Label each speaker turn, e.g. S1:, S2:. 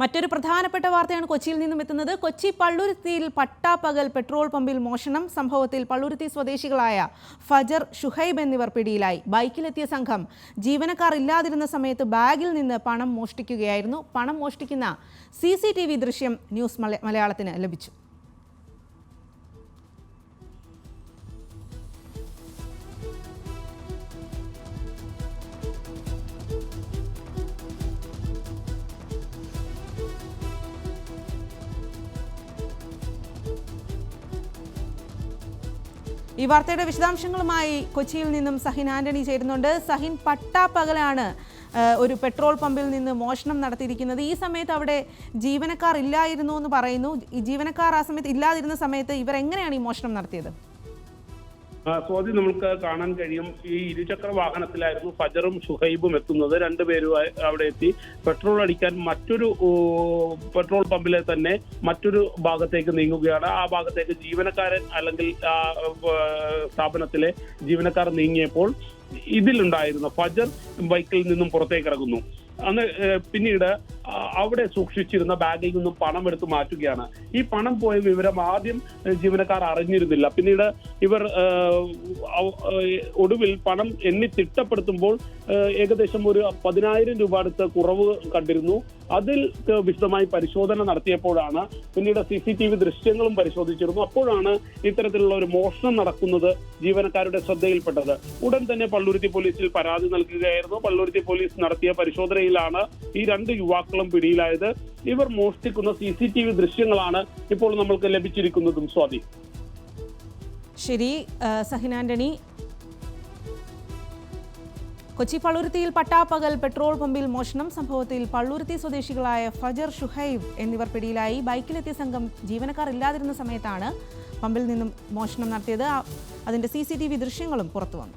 S1: മറ്റൊരു പ്രധാനപ്പെട്ട വാർത്തയാണ് കൊച്ചിയിൽ നിന്നും എത്തുന്നത്. കൊച്ചി പള്ളുരുത്തിയിൽ പട്ടാപ്പകൽ പെട്രോൾ പമ്പിൽ മോഷണം. സംഭവത്തിൽ പള്ളുരുത്തി സ്വദേശികളായ ഫജർ ഷുഹൈബ് എന്നിവർ പിടിയിലായി. ബൈക്കിലെത്തിയ സംഘം ജീവനക്കാർ ഇല്ലാതിരുന്ന സമയത്ത് ബാഗിൽ നിന്ന് പണം മോഷ്ടിക്കുകയായിരുന്നു. പണം മോഷ്ടിക്കുന്ന സി ദൃശ്യം ന്യൂസ് മലയാളത്തിന് ലഭിച്ചു. ഈ വാർത്തയുടെ വിശദാംശങ്ങളുമായി കൊച്ചിയിൽ നിന്നും സഹിൻ ആന്റണി ചേരുന്നുണ്ട്. സഹിൻ പട്ടാപ്പകലാണ് ഒരു പെട്രോൾ പമ്പിൽ നിന്ന് മോഷണം നടത്തിയിരിക്കുന്നത്. ഈ സമയത്ത് അവിടെ ജീവനക്കാർ ഇല്ലായിരുന്നു എന്ന് പറയുന്നു. ജീവനക്കാർ ആ സമയത്ത് ഇല്ലാതിരുന്ന സമയത്ത് ഇവർ എങ്ങനെയാണ് ഈ മോഷണം നടത്തിയത്?
S2: സ്വാതി നമുക്ക് കാണാൻ കഴിയും. ഈ ഇരുചക്ര വാഹനത്തിലായിരുന്നു ഫജറും ഷുഹൈബും എത്തുന്നത്. രണ്ടുപേരും അവിടെ എത്തി. പെട്രോൾ അടിക്കാൻ മറ്റൊരു പെട്രോൾ പമ്പിലെ തന്നെ മറ്റൊരു ഭാഗത്തേക്ക് നീങ്ങുകയാണ്. ആ ഭാഗത്തേക്ക് ജീവനക്കാരൻ അല്ലെങ്കിൽ സ്ഥാപനത്തിലെ ജീവനക്കാർ നീങ്ങിയപ്പോൾ ഇതിലുണ്ടായിരുന്ന ഫജർ ബൈക്കിൽ നിന്നും പുറത്തേക്ക് ഇറങ്ങുന്നു. അന്ന് പിന്നീട് അവിടെ സൂക്ഷിച്ചിരുന്ന ബാഗിൽ നിന്നും പണം എടുത്ത് മാറ്റുകയാണ്. ഈ പണം പോയ വിവരം ആദ്യം ജീവനക്കാർ അറിഞ്ഞിരുന്നില്ല. പിന്നീട് ഇവർ ഒടുവിൽ പണം എണ്ണി തിട്ടപ്പെടുത്തുമ്പോൾ ഏകദേശം ഒരു പതിനായിരം രൂപ അടുത്ത് കുറവ് കണ്ടിരുന്നു. അതിൽ വിശദമായി പരിശോധന നടത്തിയപ്പോഴാണ് പിന്നീട് സി സി ടി വി ദൃശ്യങ്ങളും പരിശോധിച്ചിരുന്നു. അപ്പോഴാണ് ഇത്തരത്തിലുള്ള ഒരു മോഷണം നടക്കുന്നത് ജീവനക്കാരുടെ ശ്രദ്ധയിൽപ്പെട്ടത്. ഉടൻ തന്നെ പള്ളുരുത്തി പോലീസിൽ പരാതി നൽകുകയായിരുന്നു. പള്ളുരുത്തി പോലീസ് നടത്തിയ പരിശോധനയിലാണ് ഈ രണ്ട് യുവാക്കളും പിടിയിലായത്. ഇവർ മോഷ്ടിക്കുന്ന സി സി ടി വി ദൃശ്യങ്ങളാണ് ഇപ്പോൾ നമ്മൾക്ക് ലഭിച്ചിരിക്കുന്നതും സ്വാതി.
S1: ശരി സഹിനാന്റണി കൊച്ചി പള്ളുരുത്തിയിൽ പട്ടാപ്പകൽ പെട്രോൾ പമ്പിൽ മോഷണം സംഭവത്തിൽ പള്ളുരുത്തി സ്വദേശികളായ ഫജർ ഷുഹൈബ് എന്നിവർ പിടിയിലായി. ബൈക്കിലെത്തിയ സംഘം ജീവനക്കാർ ഇല്ലാതിരുന്ന സമയത്താണ് പമ്പിൽ നിന്നും മോഷണം നടത്തിയത്. അതിന്റെ സി ദൃശ്യങ്ങളും പുറത്തു വന്നു